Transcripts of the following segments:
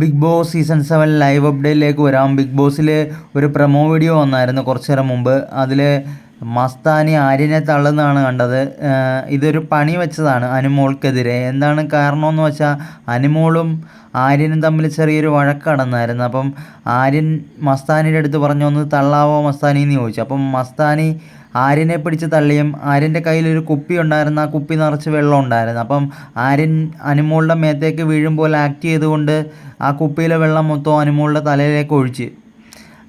Bigg Boss season seven live അപ്ഡേറ്റിലേക്ക് വരാം. Big ബോസിൽ ഒരു പ്രൊമോ വീഡിയോ വന്നായിരുന്നു കുറച്ച് നേരം മുമ്പ്. അതിൽ മസ്താനി ആര്യനെ തള്ളുന്നതാണ് കണ്ടത്. ഇതൊരു പണി വെച്ചതാണ് അനുമോൾക്കെതിരെ. എന്താണ് കാരണമെന്ന് വെച്ചാൽ അനുമോളും ആര്യനും തമ്മിൽ ചെറിയൊരു വഴക്കടന്നായിരുന്നു അപ്പം ആര്യൻ മസ്താനിയുടെ അടുത്ത് പറഞ്ഞു ഒന്ന് തള്ളാവോ മസ്താനി? എന്ന് ചോദിച്ചു. അപ്പം മസ്താനി ആര്യനെ പിടിച്ച് തള്ളിയും ആര്യന്റെ കയ്യിലൊരു കുപ്പി ഉണ്ടായിരുന്നു. ആ കുപ്പി നിറച്ച് വെള്ളം ഉണ്ടായിരുന്നു. അപ്പം ആര്യൻ അനുമോളുടെ മേത്തേക്ക് വീഴുമ്പോൾ ആക്ട് ചെയ്തുകൊണ്ട് ആ കുപ്പിയിലെ വെള്ളം മൊത്തം അനുമോളുടെ തലയിലേക്ക് ഒഴിച്ച്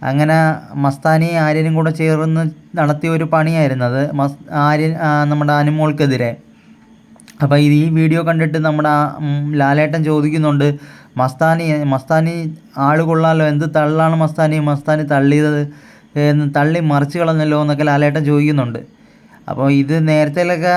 അങ്ങനെ മസ്താനി ആര്യനും കൂടെ ചേർന്ന് നടത്തിയ ഒരു പണിയായിരുന്നു അത്. മസ് ആര്യൻ നമ്മുടെ അനുമോൾക്കെതിരെ. അപ്പോൾ ഇത് ഈ വീഡിയോ കണ്ടിട്ട് നമ്മുടെ ലാലേട്ടൻ ചോദിക്കുന്നുണ്ട് മസ്താനി മസ്താനി ആൾ കൊള്ളാലോ? എന്ത് തള്ളാണ് മസ്താനി? മസ്താനി തള്ളിയത് എന്ന് തള്ളി മറിച്ച് കളഞ്ഞല്ലോ? എന്നൊക്കെ ലാലേട്ടൻ ചോദിക്കുന്നുണ്ട്. അപ്പോൾ ഇത് നേരത്തേലൊക്കെ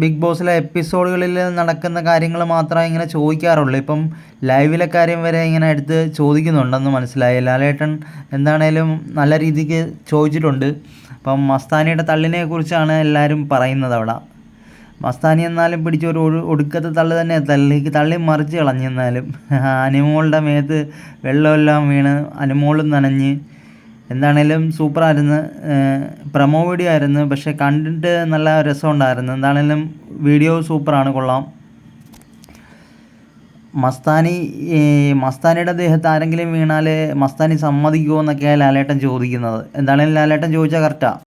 ബിഗ് ബോസിലെ എപ്പിസോഡുകളിൽ നടക്കുന്ന കാര്യങ്ങൾ മാത്രമേ ഇങ്ങനെ ചോദിക്കാറുള്ളൂ. ഇപ്പം ലൈവിലെ കാര്യം വരെ ഇങ്ങനെ എടുത്ത് ചോദിക്കുന്നുണ്ടെന്ന് മനസ്സിലായി. ലാലേട്ടൻ എന്താണേലും നല്ല രീതിക്ക് ചോദിച്ചിട്ടുണ്ട്. അപ്പം മസ്താനിയുടെ തള്ളിനെ കുറിച്ചാണ് എല്ലാവരും പറയുന്നത് അവിടെ. മസ്താനി എന്നാലും പിടിച്ച ഒരു ഒടുക്കത്തെ തള്ളി തന്നെ. തള്ളി തള്ളി മറിച്ച് കളഞ്ഞെന്നാലും. അനുമോളുടെ മേത്ത് വെള്ളമെല്ലാം വീണ് അനുമോളും നനഞ്ഞ് എന്താണേലും സൂപ്പറായിരുന്നു. പ്രമോ വീഡിയോ ആയിരുന്നു പക്ഷെ കണ്ടിട്ട് നല്ല രസം ഉണ്ടായിരുന്നു എന്താണേലും വീഡിയോ സൂപ്പറാണ്. കൊള്ളാം. മസ്താനി മസ്താനിയുടെ ദേഹത്ത് ആരെങ്കിലും വീണാൽ മസ്താനി സമ്മതിക്കുമോ എന്നൊക്കെയാണ് ലാലേട്ടൻ ചോദിക്കുന്നത്. എന്താണേലും ലാലേട്ടൻ ചോദിച്ചാൽ കറക്റ്റാണ്